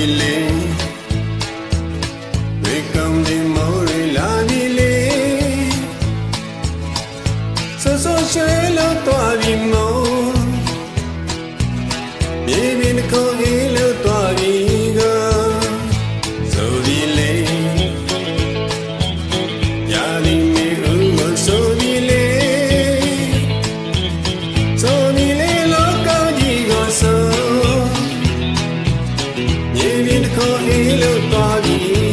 নীলে 可以留到你。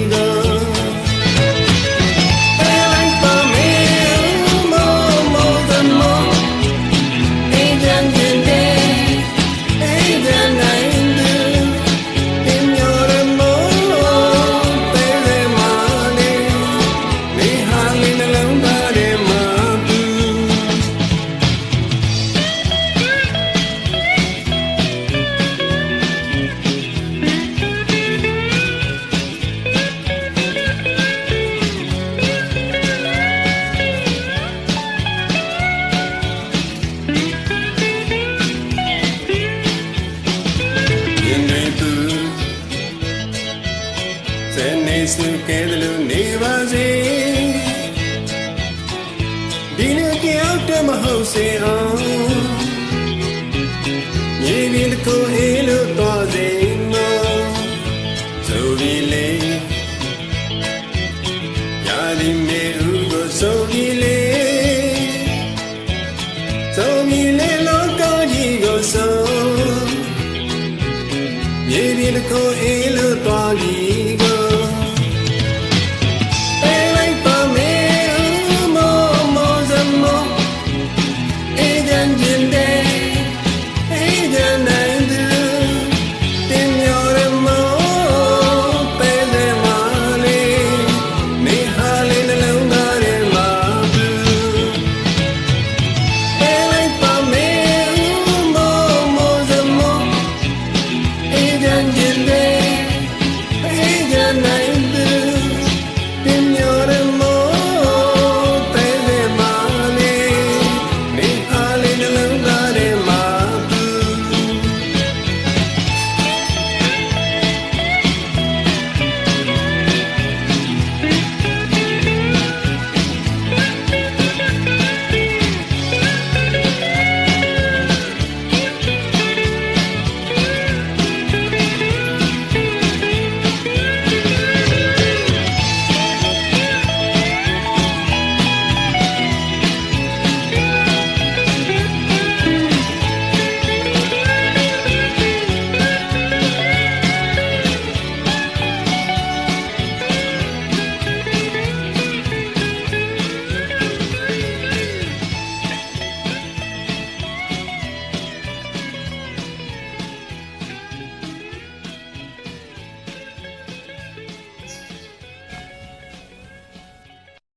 ကဲတယ်လို့နေပါစေဒီနေ့တယောက်တည်းမဟုတ်စေအောင်မြေပြင်တစ်ခုအေးလို့တော့စေမဆိုပြီးလေရာဒီမေဥကိုဆိုပြီးလေ